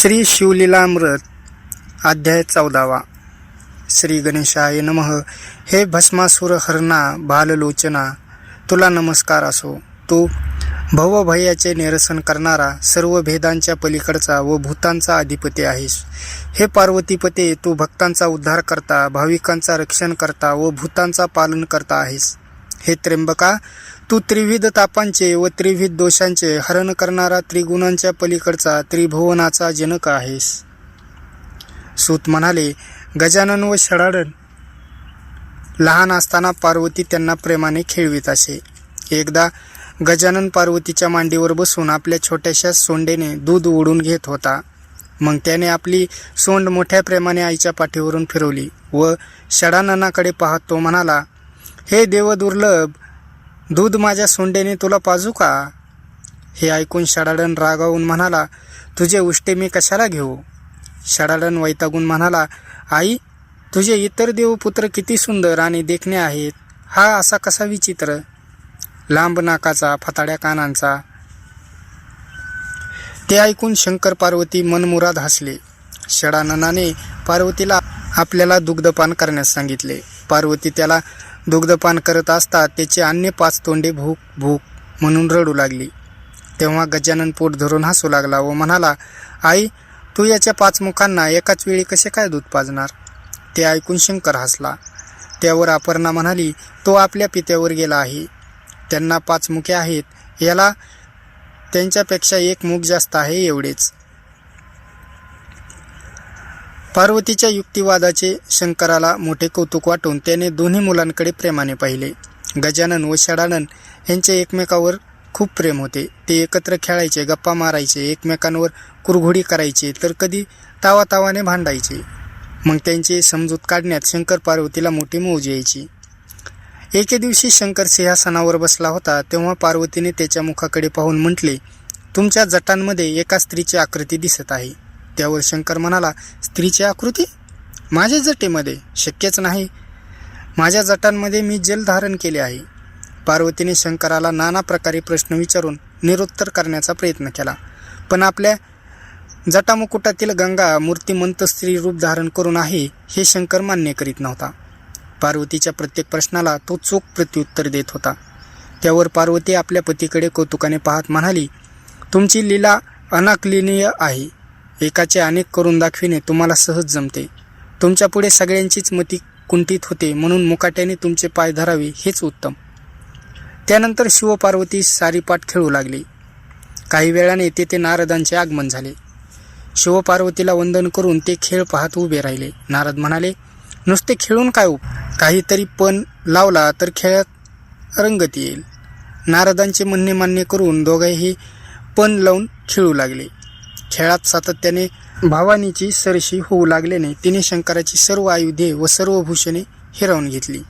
श्री शिवलीलामृत अध्याय चौदावा. श्री गणेशाय नमः. हे भस्मासुर हरणा बाललोचना तुला नमस्कार असो. तू भवभयाचे निरसन करणारा सर्व भेदांच्या पलीकडचा व भूतांचा अधिपती आहेस. हे पार्वतीपते तू भक्तांचा उद्धार करता भाविकांचा रक्षण करता व भूतांचा पालन करता आहेस. हे त्र्यंबका तू त्रिविध तापांचे व त्रिविध दोषांचे हरण करणारा त्रिगुणांच्या पलीकडचा त्रिभुवनाचा जनक आहेस. सूत म्हणाले गजानन व षडाडन लहान असताना पार्वती त्यांना प्रेमाने खेळवीत असे. एकदा गजानन पार्वतीच्या मांडीवर बसून आपल्या छोट्याशा सोंडेने दूध ओढून घेत होता. मग त्याने आपली सोंड मोठ्या प्रेमाने आईच्या पाठीवरून फिरवली व षडाननाकडे पाहत तो म्हणाला हे देवदुर्लभ दूध माझ्या सोंडेने तुला पाजू का? हे ऐकून षडाडन रागावून म्हणाला तुझे उष्टे मी कशाला घेऊ? षडाडन वैतागून म्हणाला आई तुझे इतर देवपुत्र किती सुंदर आणि देखणे आहेत. हा असा कसा विचित्र? लांब नाकाचा फताड्या कानांचा. ते ऐकून शंकर पार्वती मनमुराद हसले. षडाननाने पार्वतीला आपल्याला दुग्धपान करण्यास सांगितले. पार्वती त्याला दुग्धपान करत असता त्याचे अन्य पाच तोंडे भूक भूक म्हणून रडू लागली. तेव्हा गजानन पोट धरून हसू लागला व म्हणाला आई तू याच्या पाच मुखांना एकाच वेळी कसे काय दूध पाजणार? ते ऐकून शंकर हसला. त्यावर अपर्णा म्हणाली तो आपल्या पित्यावर गेला आहे. त्यांना पाच मुखे आहेत. याला त्यांच्यापेक्षा एक मुख जास्त आहे एवढेच. पार्वतीच्या युक्तिवादाचे शंकराला मोठे कौतुक वाटून त्याने दोन्ही मुलांकडे प्रेमाने पाहिले. गजानन व षडानन यांचे एकमेकावर खूप प्रेम होते. ते एकत्र खेळायचे गप्पा मारायचे एकमेकांवर कुरघोडी करायचे तर कधी तावातावाने भांडायचे. मग त्यांची समजूत काढण्यात शंकर पार्वतीला मोठी मौज यायची. एके दिवशी शंकर सिंहासनावर बसला होता तेव्हा पार्वतीने त्याच्या मुखाकडे पाहून म्हटले तुमच्या जटांमध्ये एका स्त्रीची आकृती दिसत आहे. त्यावर शंकर म्हणाला स्त्रीची आकृती? माझ्या जटेमध्ये शक्यच नाही. माझ्या जटांमध्ये मी जल धारण केले आहे. पार्वतीने शंकराला नाना प्रकारे प्रश्न विचारून निरुत्तर करण्याचा प्रयत्न केला. पण आपल्या जटामुकुटातील गंगा मूर्तिमंत स्त्री रूप धारण करून आहे हे शंकर मान्य करीत नव्हता. पार्वतीच्या प्रत्येक प्रश्नाला तो चोख प्रत्युत्तर देत होता. त्यावर पार्वती आपल्या पतीकडे कौतुकाने पाहत म्हणाली तुमची लीला अनाकलनीय आहे. एकाचे अनेक करून दाखविणे तुम्हाला सहज जमते. तुमच्यापुढे सगळ्यांचीच मती कुंठित होते म्हणून मुकाट्याने तुमचे पाय धरावे हेच उत्तम. त्यानंतर शिवपार्वती सारीपाठ खेळू लागली. काही वेळाने तेथे नारदांचे आगमन झाले. शिवपार्वतीला वंदन करून ते खेळ पाहत उभे राहिले. नारद म्हणाले नुसते खेळून काय उप? काहीतरी पण लावला तर खेळात रंगत येईल. नारदांचे म्हणणे मान्य करून दोघेही पण लावून खेळू लागले. खेळात सातत्याने भावानीची सरशी होऊ लागल्याने तिने शंकराची सर्व आयुधे व सर्व भूषणे हिरावून घेतली.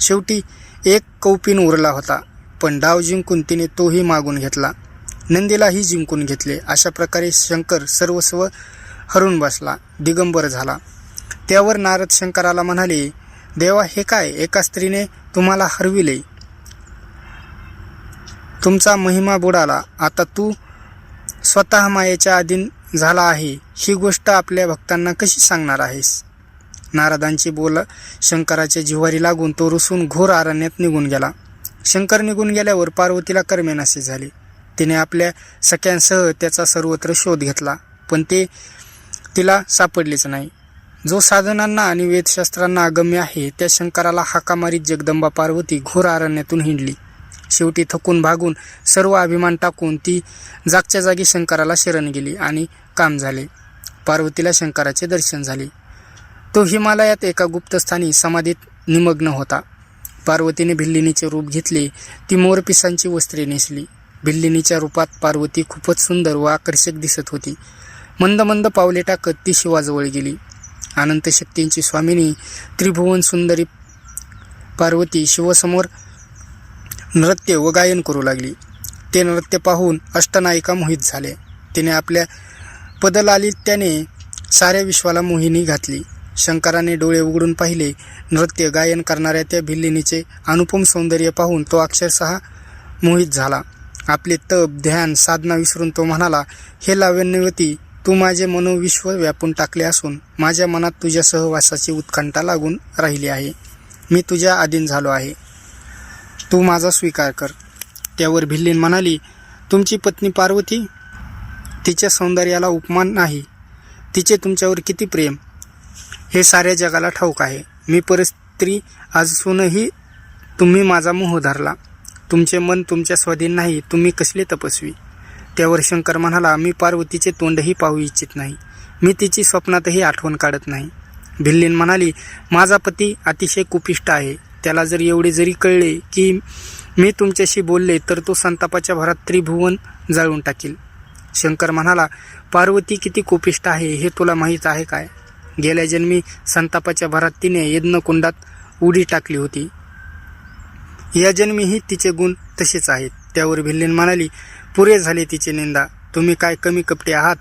शेवटी एक कौपिन उरला होता पण डाव जिंकून तिने तोही मागून घेतला. नंदीलाही जिंकून घेतले. अशा प्रकारे शंकर सर्वस्व हरून बसला दिगंबर झाला. त्यावर नारद शंकराला म्हणाले देवा हे काय? एका स्त्रीने तुम्हाला हरविले. तुमचा महिमा बुडाला. आता तू स्वतः मायेच्या अधीन झाला आहे. ही गोष्ट आपल्या भक्तांना कशी सांगणार आहेस? नारदांची बोल शंकराच्या जिव्हारी लागून तो रुसून घोर अरण्यात निघून गेला. शंकर निघून गेल्यावर पार्वतीला कर्मेनासे झाले. तिने आपल्या सख्यांसह त्याचा सर्वत्र शोध घेतला पण ते तिला सापडलेच नाही. जो साधनांना आणि वेदशास्त्रांना अगम्य आहे त्या शंकराला हाका मारीत जगदंबा पार्वती घोर अरण्यातून हिंडली. शेवटी थकून भागून सर्व अभिमान टाकून ती जागच्या जागी शंकराला शरण गेली आणि काम झाले. पार्वतीला शंकराचे दर्शन झाले. तो हिमालयात एका गुप्तस्थानी समाधीत निमग्न होता. पार्वतीने भिल्लिनीचे रूप घेतले ती मोरपिसांची वस्त्रे नेसली. भिल्लिनीच्या रूपात पार्वती खूपच सुंदर व आकर्षक दिसत होती. मंद मंद पावले टाकत ती शिवाजवळ गेली. अनंत शक्तींची स्वामिनी त्रिभुवन सुंदरी पार्वती शिवसमोर नृत्य व गायन करू लागली. ते नृत्य पाहून अष्टनायिका मोहित झाले. तिने आपल्या पदलालित्याने साऱ्या विश्वाला मोहिनी घातली. शंकराने डोळे उघडून पाहिले नृत्य गायन करणाऱ्या त्या भिल्लिनीचे अनुपम सौंदर्य पाहून तो अक्षरशः मोहित झाला. आपले तप ध्यान साधना विसरून तो म्हणाला हे लावण्यवती तू माझे मनोविश्व व्यापून टाकले असून माझ्या मनात तुझ्या सहवासाची उत्कंठा लागून राहिली आहे. मी तुझ्या आधीन झालो आहे. तू माझा स्वीकार कर. त्यावर भिल्लीन म्हणाली तुमची पत्नी पार्वती तिच्या सौंदर्याला उपमान नाही. तिचे तुमच्यावर किती प्रेम. हे साऱ्या जगाला ठाऊक आहे. मी परस्त्री असूनही तुम्ही माझा मोह धरला. तुमचे मन तुमच्या स्वाधीन नाही. तुम्ही कसले तपस्वी. त्यावर शंकर म्हणाला मी पार्वतीचे तोंडही पाहू इच्छित नाही. मी तिची स्वप्नातही आठवण काढत नाही. भिल्लीन म्हणाली माझा पती अतिशय कुपिष्ट आहे. त्याला जर एवढे जरी कळले की मी तुमच्याशी बोलले तर तो संतापाच्या भरात त्रिभुवन जाळून टाकील. शंकर म्हणाला पार्वती किती कोपिष्ट आहे हे तुला माहीत आहे काय? गेल्या जन्मी संतापाच्या भरात तिने यज्ञकुंडात उडी टाकली होती. या जन्मीही तिचे गुण तसेच आहेत. त्यावर भिल्लीन म्हणाली पुरे झाले तिचे निंदा. तुम्ही काय कमी कपटे आहात?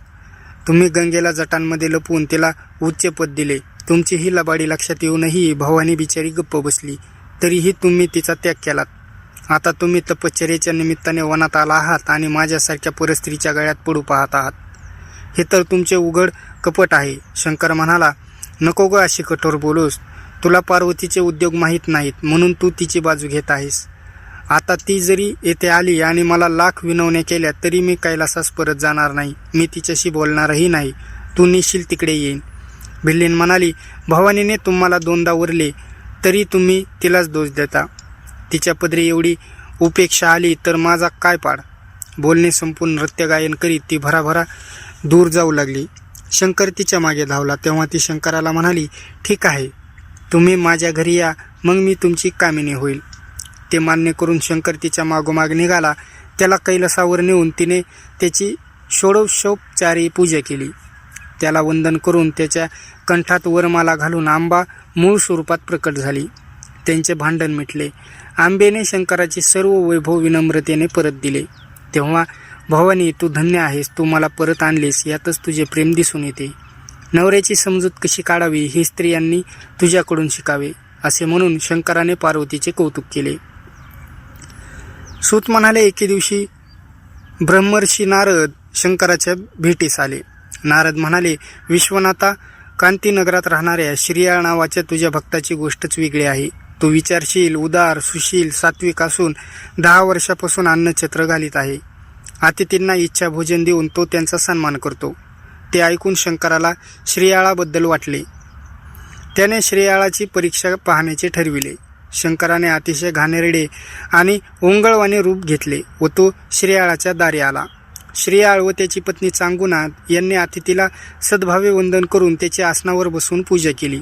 तुम्ही गंगेला जटांमध्ये लपवून तिला उच्च पद दिले. तुमची ही लबाडी लक्षात येऊनही भवानी बिचारी गप्प बसली. तरीही तुम्ही तिचा त्याग केलात. आता तुम्ही तपश्चर्याच्या निमित्ताने वनात आला आहात आणि माझ्यासारख्या परस्त्रीच्या गळ्यात पडू पाहत आहात. हे तर तुमचे उघड कपट आहे. शंकर म्हणाला नको ग अशी कठोर बोलोस. तुला पार्वतीचे उद्योग माहीत नाहीत म्हणून तू तिची बाजू घेत आहेस. आता ती जरी येथे आली आणि मला लाख विनवण्या केल्या तरी मी कैलासास परत जाणार नाही. मी तिच्याशी बोलणारही नाही. तू निशील तिकडे येईन. भिल्लीन म्हणाली भवानीने तुम्हाला दोनदा उरले तरी तुम्ही तिलाच दोष देता. तिच्या पदरी एवढी उपेक्षा आली तर माझा काय पाड? बोलणे संपून नृत्य गायन करीत ती भराभरा दूर जाऊ लागली. शंकर तिच्यामागे धावला तेव्हा ती शंकराला म्हणाली ठीक आहे तुम्ही माझ्या घरी या मग मी तुमची कामिनी होईल. ते मान्य करून शंकर तिच्या मागोमाग निघाला. त्याला कैलासावर नेऊन तिने त्याची षोडशोपचारी पूजा केली. त्याला वंदन करून त्याच्या कंठात वरमाला घालून आंबा मूळ स्वरूपात प्रकट झाली. त्यांचे भांडण मिटले. आंबेने शंकराचे सर्व वैभव विनम्रतेने परत दिले. तेव्हा भवानी तू धन्य आहेस. तू मला परत आणलीस. यातच तुझे प्रेम दिसून येते. नवऱ्याची समजूत कशी काढावी? हे स्त्रियांनी तुझ्याकडून शिकावे असे म्हणून शंकराने पार्वतीचे कौतुक केले. सूत म्हणाले एके दिवशी ब्रह्मर्षी नारद शंकराच्या भेटीस आले. नारद म्हणाले विश्वनाथा कांतीनगरात राहणाऱ्या श्रीयाळ नावाच्या तुझ्या भक्ताची गोष्टच वेगळी आहे. तो विचारशील उदार सुशील सात्विक असून दहा वर्षापासून अन्नछत्र घालीत आहे. अतिथींना इच्छा भोजन देऊन तो त्यांचा सन्मान करतो. ते ऐकून शंकराला श्रेयाळाबद्दल वाटले. त्याने श्रेयाळाची परीक्षा पाहण्याचे ठरविले. शंकराने अतिशय घाणेरडे आणि ओंगळवाने रूप घेतले व तो श्रेयाळाच्या दारी आला. श्रेयाळ व त्याची पत्नी चांगुनाथ यांनी अतिथीला सद्भावे वंदन करून त्याच्या आसनावर बसून पूजा केली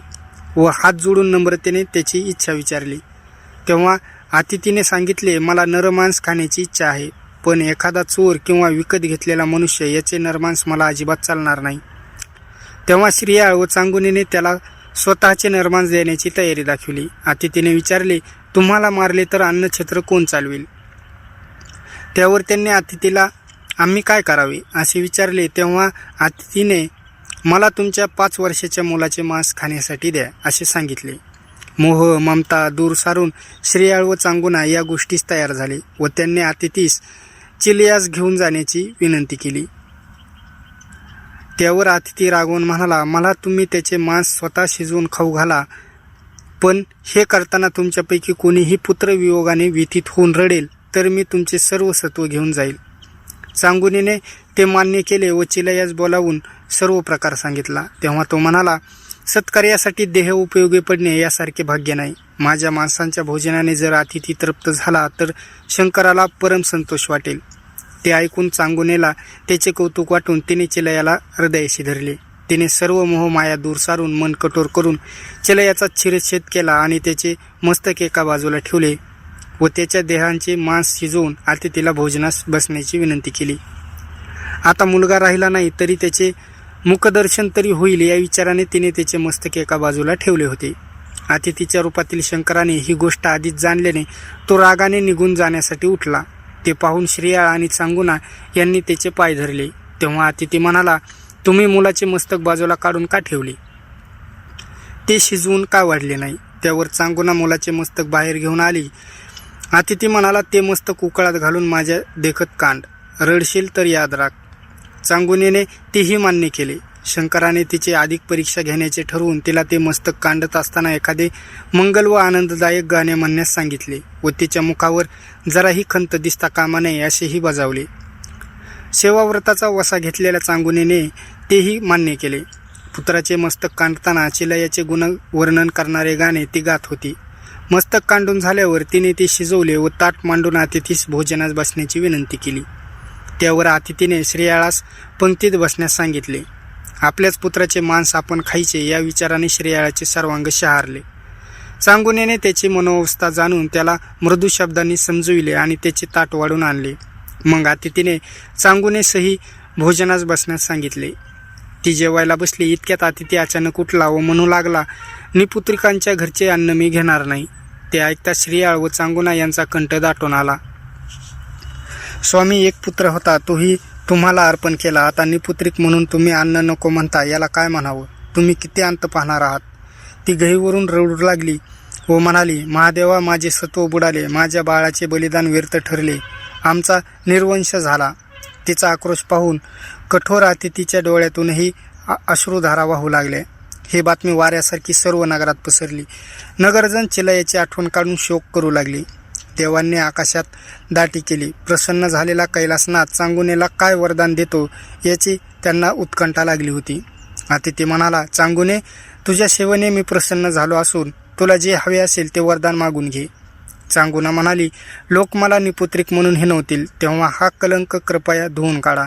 व हात जोडून नम्रतेने त्याची इच्छा विचारली. तेव्हा अतिथीने सांगितले मला नरमांस खाण्याची इच्छा आहे पण एखादा चोर किंवा विकत घेतलेला मनुष्य याचे नरमांस मला अजिबात चालणार नाही. तेव्हा श्रियाळ व चांगुनीने त्याला स्वतःचे नरमांस देण्याची तयारी दाखवली. अतिथीने विचारले तुम्हाला मारले तर अन्नछत्र कोण चालवेल? त्यावर त्यांनी अतिथीला आम्ही काय करावे? असे विचारले तेव्हा अतिथीने मला तुमच्या पाच वर्षाच्या मुलाचे मांस खाण्यासाठी द्या असे सांगितले. मोह ममता दूर सारून श्रेयाळ व चांगुना या गोष्टीस तयार झाले व त्यांनी अतिथीस चिलियास घेऊन जाण्याची विनंती केली. त्यावर अतिथी रागवून म्हणाला मला तुम्ही त्याचे मांस स्वतः शिजवून खाऊ घाला पण हे करताना तुमच्यापैकी कोणीही पुत्रवियोगाने व्यथित होऊन रडेल तर मी तुमचे सर्व सत्व घेऊन जाईल. चांगुनीने ते मान्य केले व चिलयास बोलावून सर्व प्रकार सांगितला. तेव्हा तो म्हणाला सत्कार्यासाठी देह उपयोगी पडणे यासारखे भाग्य नाही. माझ्या माणसांच्या भोजनाने जर अतिथी तृप्त झाला तर शंकराला परम संतोष वाटेल. ते ऐकून चांगुनेला त्याचे कौतुक वाटून तिने चिलयाला हृदयाशी धरले. तिने सर्व मोहमाया दूर सारून मन कठोर करून चिलयाचा शिरच्छेद केला आणि त्याचे मस्तक एका बाजूला ठेवले. व त्याच्या देहांचे मांस शिजवून अतिथीला भोजनास बसण्याची विनंती केली. आता मुलगा राहिला नाही तरी त्याचे मुखदर्शन तरी होईल या विचाराने तिने त्याचे मस्तक एका बाजूला ठेवले होते. अतिथीच्या रूपातील शंकराने ही गोष्ट आधीच जाणल्याने तो रागाने निघून जाण्यासाठी उठला. ते पाहून श्रेयाळ आणि चांगुना यांनी त्याचे पाय धरले. तेव्हा अतिथी म्हणाला तुम्ही मुलाचे मस्तक बाजूला काढून का ठेवले? ते शिजवून का वाढले नाही? त्यावर चांगुना मुलाचे मस्तक बाहेर घेऊन आली. अतिथी म्हणाला ते मस्तक कुकळात घालून माझ्या देखत कांड. रडशील तर याद राख. चांगुनीने तेही मान्य केले. शंकराने तिची अधिक परीक्षा घेण्याचे ठरवून तिला ते मस्तक कांडत असताना एखादे मंगल व आनंददायक गाणे म्हणण्यास सांगितले व तिच्या मुखावर जराही खंत दिसता कामा नये असेही बजावले. सेवाव्रताचा वसा घेतलेल्या चांगुनीने तेही मान्य केले. पुत्राचे मस्तक कांडताना चिलयाचे गुण वर्णन करणारे गाणे ती गात होती. मस्तक कांडून झाल्यावर तिने ते शिजवले व ताट मांडून अतिथीस भोजनास बसण्याची विनंती केली. त्यावर अतिथीने श्रेयाळास पंक्तीत बसण्यास सांगितले. आपल्याच पुत्राचे मांस आपण खायचे या विचाराने श्रेयाळाचे सर्वांग शहारले. चांगुनेने त्याची मनोवस्था जाणून त्याला मृदू शब्दांनी समजविले आणि त्याचे ताट वाढून आणले. मग अतिथीने चांगुनेसही भोजनास बसण्यास सांगितले. ती जेवायला बसली इतक्यात अतिथी अचानक उठला व म्हणू लागला निपुत्रिकांच्या घरचे अन्न मी घेणार नाही. ते ऐकता श्रीयाळ व चांगुना यांचा कंठ दाटून आला. स्वामी एक पुत्र होता तोही तुम्हाला अर्पण केला. आता निपुत्रिक म्हणून तुम्ही अन्न नको म्हणता याला काय म्हणावं? तुम्ही किती अंत पाहणार आहात? ती गहीवरून रडू लागली व म्हणाली महादेवा माझे सत्व बुडाले माझ्या बाळाचे बलिदान व्यर्थ ठरले. आमचा निर्वंश झाला. तिचा आक्रोश पाहून कठोर अतिथीच्या डोळ्यातूनही अश्रूधारा वाहू लागल्या ही बातमी वाऱ्यासारखी सर्व नगरात पसरली. नगरजन चिलयाची आठवण काढून शोक करू लागली. देवांनी आकाशात दाटी केली. प्रसन्न झालेला कैलासनाथ चांगुनेला काय वरदान देतो याची त्यांना उत्कंठा लागली होती. अतिथी म्हणाला चांगुने तुझ्या सेवेने मी प्रसन्न झालो असून तुला जे हवे असेल ते वरदान मागून घे. चांगुना म्हणाली लोक मला निपुत्रिक म्हणून हिनवतील तेव्हा हा कलंक कृपया धुवून काढा.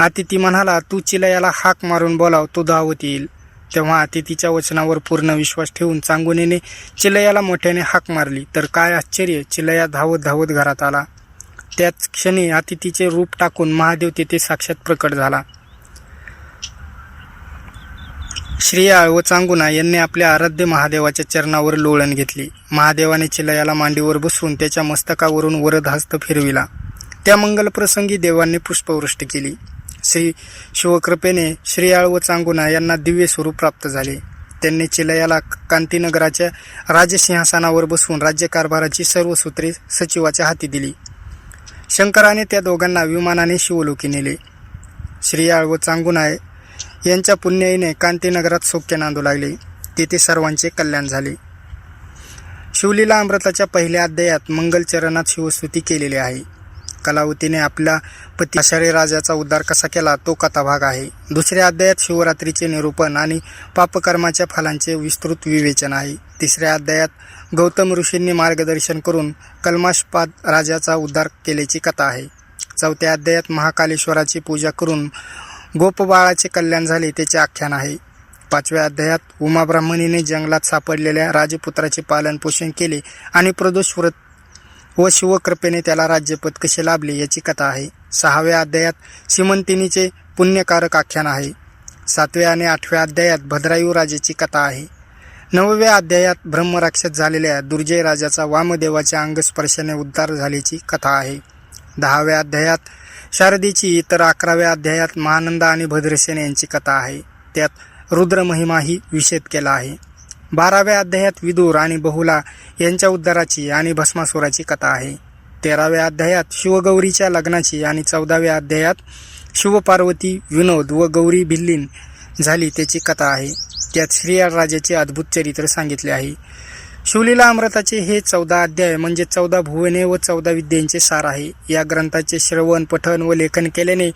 अतिथी म्हणाला तू चिलयाला हाक मारून बोलाव तो धावत येईल. तेव्हा अतिथीच्या वचनावर पूर्ण विश्वास ठेवून चांगुनेने चिलयाला मोठ्याने हाक मारली. तर काय आश्चर्य चिलया धावत धावत घरात आला. त्याच क्षणी अतिथीचे रूप टाकून महादेव तेथे साक्षात प्रकट झाला. श्रेया व चांगुना यांनी आपल्या आराध्य महादेवाच्या चरणावर लोळण घेतली. महादेवाने चिलयाला मांडीवर बसवून त्याच्या मस्तकावरून वरदहस्त फिरविला. त्या मंगलप्रसंगी देवांनी पुष्पवृष्टी केली. श्री शिवकृपेने श्रेयाळ व चांगुना यांना दिव्य स्वरूप प्राप्त झाले. त्यांनी चिलयाला कांतीनगराच्या राजसिंहासनावर बसवून राज्यकारभाराची सर्व सूत्रे सचिवाच्या हाती दिली. शंकराने त्या दोघांना विमानाने शिवलोकी नेले. श्रीयाळ व चांगुनाय यांच्या पुण्याईने कांतीनगरात सौख्य नांदू लागले. तेथे सर्वांचे कल्याण झाले. शिवलीला अमृताच्या पहिल्या अध्यायात मंगलचरणात शिवस्तुती केलेली आहे. कलावतीने आपल्या पती आषाढी राजाचा उद्धार कसा केला तो कथाभाग आहे. दुसऱ्या अध्यायात शिवरात्रीचे निरूपण आणि पापकर्माच्या फलांचे विस्तृत विवेचन आहे. तिसऱ्या अध्यायात गौतम ऋषींनी मार्गदर्शन करून कल्माशपाद राजाचा उद्धार केल्याची कथा आहे. चौथ्या अध्यायात महाकालेश्वराची पूजा करून गोपबाळाचे कल्याण झाले त्याचे आख्यान आहे. पाचव्या अध्यायात उमा ब्राह्मणीने जंगलात सापडलेल्या राजपुत्राचे पालनपोषण केले आणि प्रदोष व्रत व शिवकृपेने त्याला राज्यपद कसे लाभले याची कथा आहे. सहाव्या अध्यायात सीमंतिनीचे पुण्यकारक आख्यान आहे. सातव्या आणि आठव्या अध्यायात भद्रायू राजाची कथा आहे. नवव्या अध्यायात ब्रह्मराक्षस झालेल्या दुर्जय राजाचा वामदेवाच्या अंगस्पर्शाने उद्धार झाल्याची कथा आहे. दहाव्या अध्यायात शारदेची तर अकराव्या अध्यायात महानंदा आणि भद्रसेन यांची कथा आहे. त्यात रुद्रमहिमाही विषेध केला आहे. बाराव्या अध्यायात विदूर आणि बहुला यांच्या उद्धाराची आणि भस्मासुराची कथा आहे. तेराव्या अध्यायात शिवगौरीच्या लग्नाची आणि चौदाव्या अध्यायात शिवपार्वती विनोद व गौरी भिल्लीन झाली त्याची कथा आहे. त्यात श्रीयाळ राजाचे अद्भुत चरित्र सांगितले आहे. शिवलीला अमृताचे हे चौदा अध्याय म्हणजे चौदा भुवने व चौदा विद्यांचे सार आहे. या ग्रंथाचे श्रवण पठण व लेखन केल्याने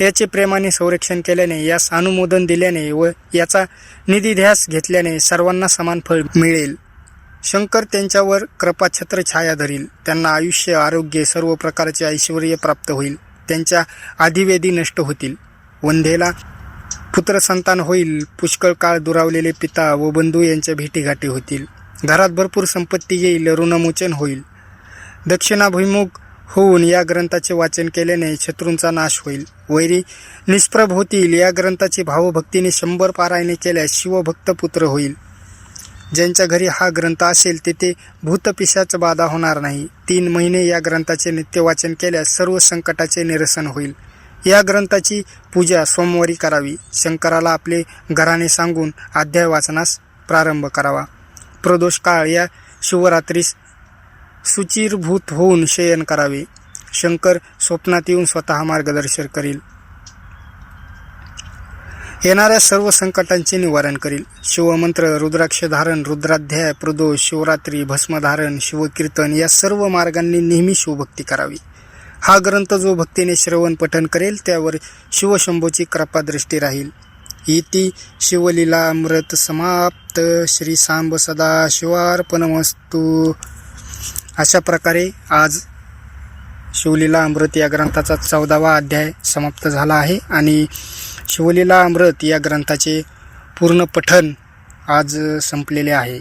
याचे प्रेमाने संरक्षण केल्याने यास अनुमोदन दिल्याने व याचा निधीध्यास घेतल्याने सर्वांना समान फळ मिळेल. शंकर त्यांच्यावर कृपाछत्र छाया धरील. त्यांना आयुष्य आरोग्य सर्व प्रकारचे ऐश्वर प्राप्त होईल. त्यांच्या आधिवेदी नष्ट होतील. वंधेला पुत्रसंतान होईल. पुष्कळ काळ दुरावलेले पिता व बंधू यांच्या भेटीगाठी होतील. घरात भरपूर संपत्ती येईल. ऋणमोचन होईल. दक्षिणाभिमुख होऊन या ग्रंथाचे वाचन केल्याने शत्रूंचा नाश होईल. वैरी निष्प्रभ होतील. या ग्रंथाची भावभक्तीने शंभर पारायणे केल्यास शिवभक्त पुत्र होईल. ज्यांच्या घरी हा ग्रंथ असेल तेथे भूतपिशाच बाधा होणार नाही. तीन महिने या ग्रंथाचे नित्य वाचन केल्यास सर्व संकटाचे निरसन होईल. या ग्रंथाची पूजा सोमवारी करावी. शंकराला आपले घराने सांगून अध्याय वाचनास प्रारंभ करावा. प्रदोष काळ या शिवरात्रीस सुचिरभूत होऊन शयन करावे. शंकर स्वप्नात येऊन स्वतः मार्गदर्शन करील. येणाऱ्या सर्व संकटांचे निवारण करील. शिवमंत्र रुद्राक्ष धारण रुद्राध्याय प्रदोष शिवरात्री भस्मधारण शिवकीर्तन या सर्व मार्गांनी नेहमी शिवभक्ती करावी. हा ग्रंथ जो भक्तीने श्रवण पठन करेल त्यावर शिवशंभूची कृपादृष्टी राहील. इति शिवलीला अमृत समाप्त. श्री सांब सदा शिवार्पणमस्तू. अशा प्रकारे आज शिवलीला अमृत या ग्रंथाचा चौदावा अध्याय समाप्त झाला आहे आणि शिवलीला अमृत या ग्रंथाचे पूर्ण पठन आज संपलेले आहे.